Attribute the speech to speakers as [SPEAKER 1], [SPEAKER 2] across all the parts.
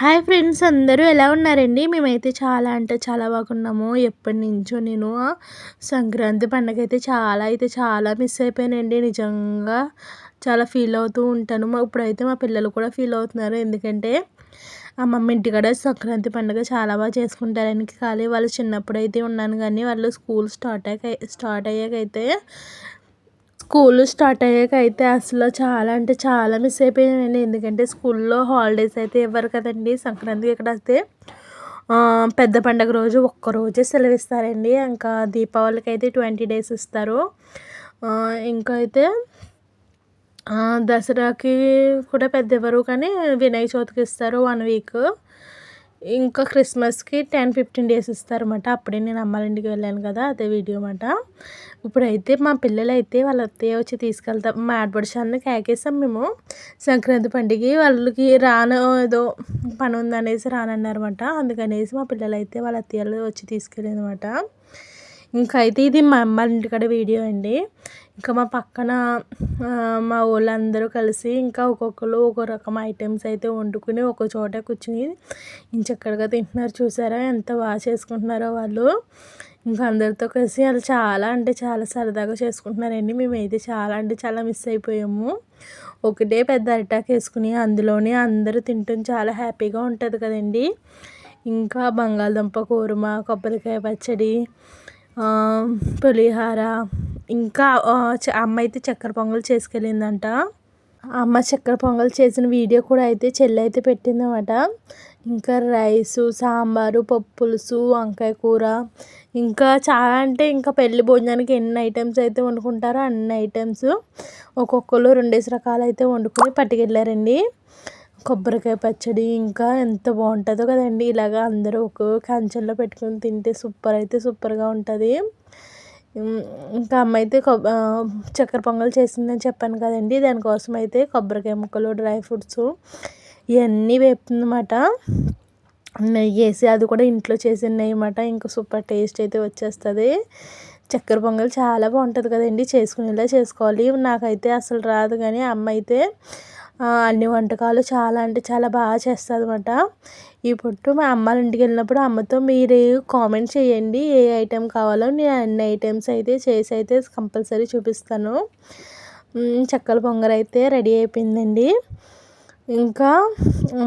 [SPEAKER 1] Hi friends అందరూ ఎలా ఉన్నారండి? మేమైతే చాలా అంటే చాలా బాగున్నాము. ఎప్పటి నుంచో నేను సంక్రాంతి పండుగ అయితే చాలా అయితే చాలా మిస్ అయిపోయానండి. నిజంగా చాలా ఫీల్ అవుతూ ఉంటాను. మా ఇప్పుడైతే మా పిల్లలు కూడా ఫీల్ అవుతున్నారు. ఎందుకంటే అమ్మమ్మ ఇంటికాడ సంక్రాంతి పండుగ చాలా బాగా చేసుకుంటారని ఖాళీ వాళ్ళు చిన్నప్పుడు అయితే ఉన్నాను కానీ వాళ్ళు స్కూల్ స్టార్ట్ అయ్యాక స్టార్ట్ అయ్యాకైతే స్కూల్ స్టార్ట్ అయ్యాక అయితే అసలు చాలా అంటే చాలా మిస్ అయిపోయానండి. ఎందుకంటే స్కూల్లో హాలిడేస్ అయితే ఇవ్వరు కదండి. సంక్రాంతికి ఇక్కడ అయితే పెద్ద పండగ రోజు ఒక్కరోజే సెలవు ఇస్తారండి ఇంకా దీపావళికి అయితే ట్వంటీ డేస్ ఇస్తారు. ఇంకా అయితే దసరాకి కూడా పెద్ద ఇవ్వరు కానీ వినాయక చవితికి ఇస్తారు వన్ వీక్ ఇంకా క్రిస్మస్కి టెన్ ఫిఫ్టీన్ డేస్ ఇస్తారన్నమాట. అప్పుడే నేను అమ్మాళ్ళ ఇంటికి వెళ్ళాను కదా అదే వీడియో అన్నమాట. ఇప్పుడైతే మా పిల్లలు అయితే వాళ్ళ అత్తయ్య వచ్చి తీసుకెళ్తాం మా ఆడపడుచాన్ని కేకేసాం మేము. సంక్రాంతి పండుగ వాళ్ళకి రాను ఏదో పని ఉందనేసి రానన్నారన్నమాట. అందుకనేసి మా పిల్లలు అయితే వాళ్ళ అత్తయ్యలు వచ్చి తీసుకెళ్ళిందన్నమాట. ఇంకా అయితే ఇది మా అమ్మ ఇంటికాడ వీడియో అండి. ఇంకా మా పక్కన మా వాళ్ళందరూ కలిసి ఇంకా ఒక్కొక్కరు ఒక్కో రకం ఐటమ్స్ అయితే వండుకుని ఒక చోట కూర్చుని ఇంచక్కడగా తింటున్నారు. చూసారా? ఎంత బాగా చేసుకుంటున్నారో వాళ్ళు. ఇంకా అందరితో కలిసి వాళ్ళు చాలా అంటే చాలా సరదాగా చేసుకుంటున్నారండి. మేమైతే చాలా అంటే చాలా మిస్ అయిపోయాము. ఒకటే పెద్ద అరిటాక్ వేసుకుని అందులోనే అందరూ తింటాం చాలా హ్యాపీగా ఉంటుంది కదండి. ఇంకా బంగాళదుంప కూరమ కొబ్బరికాయ పచ్చడి పులిహార ఇంకా అమ్మ అయితే చక్కెర పొంగల్ చేసుకెళ్ళిందంట. అమ్మ చక్కెర పొంగల్ చేసిన వీడియో కూడా అయితే చెల్లి అయితే పెట్టిందన్నమాట. ఇంకా రైసు సాంబారు పప్పులుసు వంకాయ కూర ఇంకా చాలా అంటే ఇంకా పెళ్ళి భోజనానికి ఎన్ని ఐటమ్స్ అయితే వండుకుంటారో అన్ని ఐటమ్స్ ఒక్కొక్కరు రెండేసి రకాలు అయితే వండుకొని పట్టుకెళ్ళారండి. కొబ్బరికాయ పచ్చడి ఇంకా ఎంత బాగుంటుందో కదండి. ఇలాగా అందరూ ఒక కంచెల్లో పెట్టుకొని తింటే సూపర్ అయితే సూపర్గా ఉంటుంది. ఇంకా అమ్మ అయితే చక్కెర పొంగల్ చేసిందని చెప్పాను కదండి. దానికోసం అయితే కొబ్బరికాయ ముక్కలు డ్రై ఫ్రూట్స్ ఇవన్నీ వేపుతుందన్నమాట. నెయ్యి వేసి అది కూడా ఇంట్లో చేసిన నెయ్యి అన్నమాట. ఇంకా సూపర్ టేస్ట్ అయితే వచ్చేస్తుంది. చక్కెర పొంగల్ చాలా బాగుంటుంది కదండి. చేసుకునేలా చేసుకోవాలి. నాకైతే అసలు రాదు కానీ అమ్మ అయితే అన్ని వంటకాలు చాలా అంటే చాలా బాగా చేస్తుంది అనమాట ఇప్పుడు మా అమ్మ ఇంటికి వెళ్ళినప్పుడు అమ్మతో మీరు కామెంట్ చేయండి ఏ ఐటెం కావాలో నేను అన్ని ఐటమ్స్ అయితే చేసి అయితే కంపల్సరీ చూపిస్తాను. చక్కల పొంగల్ అయితే రెడీ అయిపోయిందండి. ఇంకా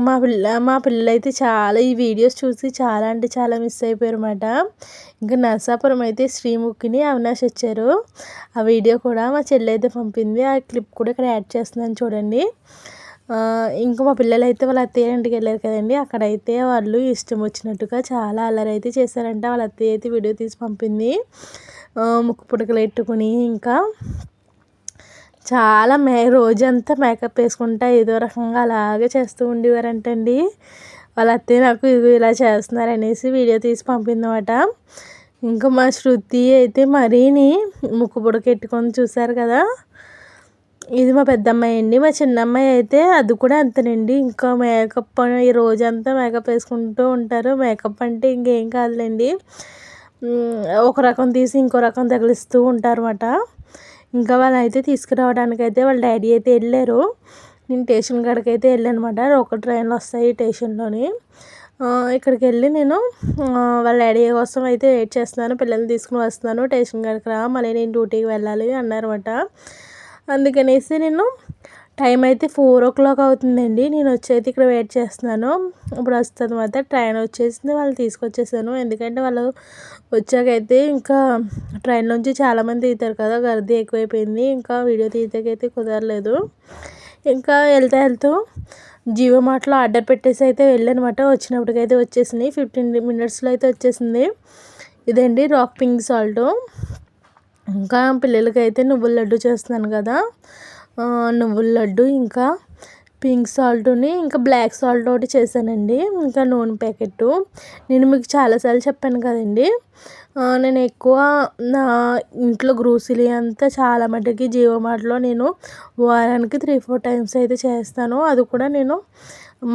[SPEAKER 1] మా పిల్ల మా పిల్లలైతే చాలా ఈ వీడియోస్ చూసి చాలా అంటే చాలా మిస్ అయిపోయారు అనమాట ఇంకా నరసాపురం అయితే శ్రీముఖిని అవినాష్ వచ్చారు. ఆ వీడియో కూడా మా చెల్లి అయితే పంపింది. ఆ క్లిప్ కూడా ఇక్కడ యాడ్ చేస్తున్నాను చూడండి. ఇంకా మా పిల్లలు అయితే వాళ్ళ అత్తయ్య ఇంటికి వెళ్ళారు కదండి. అక్కడైతే వాళ్ళు ఇష్టం వచ్చినట్టుగా చాలా అల్లరి అయితే చేశారంట. వాళ్ళ అత్తయ్య అయితే వీడియో తీసి పంపింది. ముక్కు పుడకలు పెట్టుకుని ఇంకా చాలా మే రోజంతా మేకప్ వేసుకుంటా ఏదో రకంగా అలాగే చేస్తూ ఉండేవారంటండి. వాళ్ళ అత్తయ్య నాకు ఇది ఇలా చేస్తున్నారు అనేసి వీడియో తీసి పంపిందన్నమాట ఇంకా మా శృతి అయితే మరీని ముక్కు పుడకెట్టుకొని చూసారు కదా. ఇది మా పెద్దమ్మాయి అండి. మా చిన్నమ్మాయి అయితే అది కూడా అంతేనండి. ఇంకా మేకప్ ఈ రోజంతా మేకప్ వేసుకుంటూ ఉంటారు. మేకప్ అంటే ఇంకేం కాదులేండి. ఒక రకం తీసి ఇంకో రకం తగిలిస్తూ ఉంటారు అన్నమాట ఇంకా వాళ్ళు అయితే తీసుకురావడానికి అయితే వాళ్ళ డాడీ అయితే వెళ్ళారు. నేను స్టేషన్ కాడికి అయితే వెళ్ళాను అనమాట ఒక ట్రైన్లు వస్తాయి స్టేషన్లోని. ఇక్కడికి వెళ్ళి నేను వాళ్ళ డాడీ కోసం అయితే వెయిట్ చేస్తున్నాను. పిల్లల్ని తీసుకుని వస్తున్నాను. స్టేషన్ కాడికి రా మళ్ళీ నేను డ్యూటీకి వెళ్ళాలి అన్నారన్నమాట. అందుకనేసి నేను టైం అయితే ఫోర్ ఓ క్లాక్ అవుతుందండి. నేను వచ్చి ఇక్కడ వెయిట్ చేస్తున్నాను. ఇప్పుడు వస్తుంది మాత్రం ట్రైన్ వచ్చేసింది. వాళ్ళు తీసుకొచ్చేసాను. ఎందుకంటే వాళ్ళు వచ్చాకైతే ఇంకా ట్రైన్ నుంచి చాలామంది తీతారు కదా. గర్దీ ఎక్కువైపోయింది. ఇంకా వీడియో తీయకైతే కుదరలేదు. ఇంకా వెళ్తా వెళ్తూ జియో మార్ట్లో ఆర్డర్ పెట్టేసి అయితే వెళ్ళనమాట. వచ్చినప్పటికైతే వచ్చేసింది. ఫిఫ్టీన్ మినిట్స్లో అయితే వచ్చేసింది. ఇదండి? Rock pink salt. ఇంకా పిల్లలకి అయితే నువ్వుల లడ్డు చేస్తున్నాను కదా. నువ్వుల లడ్డు ఇంకా పింక్ సాల్ట్ని ఇంకా బ్లాక్ సాల్ట్ ఒకటి చేశానండి ఇంకా నూనె ప్యాకెట్ నేను మీకు చాలాసార్లు చెప్పాను కదండి నేను ఎక్కువ నా ఇంట్లో గ్రోసరీ అంతా చాలా మటుకి జీవమాటలో నేను వారానికి త్రీ ఫోర్ టైమ్స్ అయితే చేస్తాను. అది కూడా నేను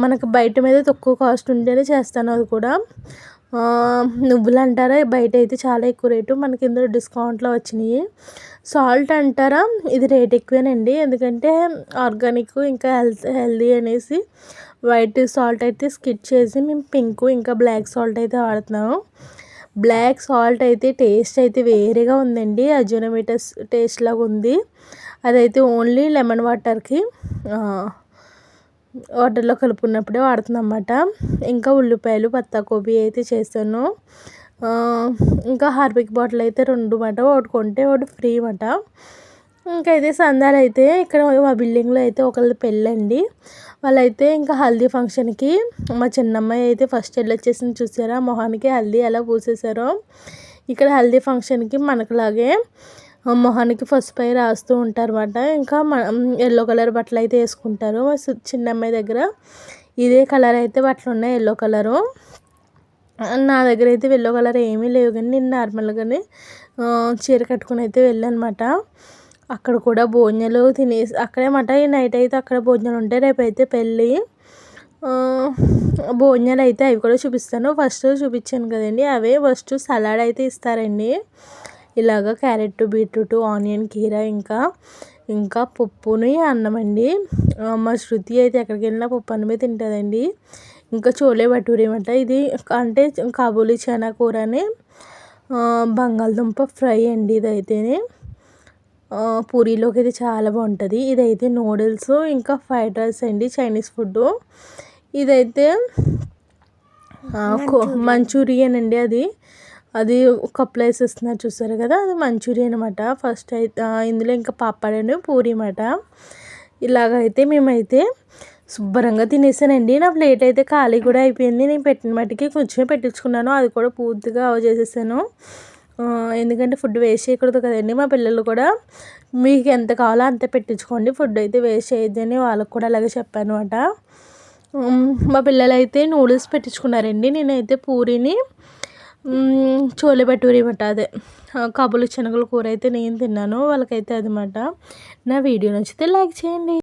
[SPEAKER 1] మనకు బయట మీద తక్కువ కాస్ట్ ఉంటేనే చేస్తాను అది కూడా. నువ్వులు అంటారా బయట అయితే చాలా ఎక్కువ రేటు. మనకి ఇందులో డిస్కౌంట్లో వచ్చినాయి. సాల్ట్ అంటారా? ఇది రేట్ ఎక్కువేనండి. ఎందుకంటే ఆర్గానిక్ ఇంకా హెల్త్ హెల్దీ అనేసి వైట్ సాల్ట్ అయితే స్కిట్ చేసి మేము పింక్ ఇంకా బ్లాక్ సాల్ట్ అయితే వాడుతున్నాము. బ్లాక్ సాల్ట్ అయితే టేస్ట్ అయితే వేరేగా ఉందండి. అజోనోమీటస్ టేస్ట్ లాగా ఉంది. అదైతే ఓన్లీ లెమన్ వాటర్కి. వాటర్లో కలుపుకున్నప్పుడే వాడుతున్నాం అన్నమాట ఇంకా ఉల్లిపాయలు పత్తాకోబీ అయితే చేస్తాను ఇంకా హార్పిక్ బాటిల్ అయితే రెండు మాట ఒకటి కొంటే ఒకటి ఫ్రీ మాట. ఇంకా అయితే సందాలు అయితే ఇక్కడ మా బిల్డింగ్లో అయితే ఒకళ్ళది పెళ్ళండి. వాళ్ళైతే ఇంకా హల్దీ ఫంక్షన్కి మా చిన్నమ్మాయి అయితే ఫస్ట్ వెళ్ళొచ్చేసింది చూసారా? మొహానికి హల్దీ ఎలా పూసేశారో. ఇక్కడ హల్దీ ఫంక్షన్కి మనకులాగే మొహానికి ఫస్ట్ పై రాస్తూ ఉంటారు అనమాట ఇంకా ఎల్లో కలర్ బట్టలు అయితే వేసుకుంటారు. చిన్న అమ్మాయి దగ్గర ఇదే కలర్ అయితే బట్టలు ఉన్నాయి ఎల్లో కలరు నా దగ్గర అయితే ఎల్లో కలర్ ఏమీ లేవు కానీ నేను నార్మల్గానే చీర కట్టుకుని అయితే వెళ్ళానమాట అక్కడ కూడా భోజనాలు తినేసి అక్కడే మాట ఈ నైట్ అయితే అక్కడ భోజనాలు ఉంటాయి రేపు అయితే పెళ్ళి. భోజనాలు అయితే అవి కూడా చూపిస్తాను. ఫస్ట్ చూపించాను కదండి అవే. ఫస్ట్ సలాడ్ అయితే ఇస్తారండి. ఇలాగ క్యారెట్ బీట్రూట్ ఆనియన్ కీర ఇంకా ఇంకా పప్పుని అన్నం అండి మా శృతి అయితే ఎక్కడికి వెళ్ళినా పప్పు అన్నమే తింటుందండి. ఇంకా చోలే భటూరి అనమాట ఇది అంటే కాబూలీ చనా కూర అని బంగాళదుంప ఫ్రై అండి ఇదైతేనే. పూరీలోకి అయితే చాలా బాగుంటుంది. ఇదైతే నూడిల్స్ ఇంకా ఫ్రైడ్ రైస్ అండి చైనీస్ ఫుడ్ ఇదైతే మంచూరియన్ అండి అది. అది కప్లో వేసేస్తున్నారు చూసారు కదా అది మంచూరియన్ అనమాట ఫస్ట్ అయితే ఇందులో ఇంకా పాపడను పూరి అనమాట ఇలాగైతే మేమైతే శుభ్రంగా తినేసానండి. నా ప్లేట్ అయితే ఖాళీ కూడా అయిపోయింది. నేను పెట్టిన మట్టికి కొంచెం పెట్టించుకున్నాను. అది కూడా పూర్తిగా అవ చేసేసాను. ఎందుకంటే ఫుడ్ వేస్ట్ చేయకూడదు కదండి మా పిల్లలు కూడా. మీకు ఎంత కావాలో అంత పెట్టించుకోండి. ఫుడ్ అయితే వేస్ట్ చేయొద్దని వాళ్ళకి కూడా అలాగే చెప్పాను అనమాట మా పిల్లలు అయితే నూడిల్స్ పెట్టించుకున్నారండి. నేనైతే పూరిని చోలే భటూరి అనమాట అదే. కాబులి శనగల కూర అయితే నేను తిన్నాను. వాళ్ళకైతే అదనమాట నా వీడియో నచ్చితే లైక్ చేయండి.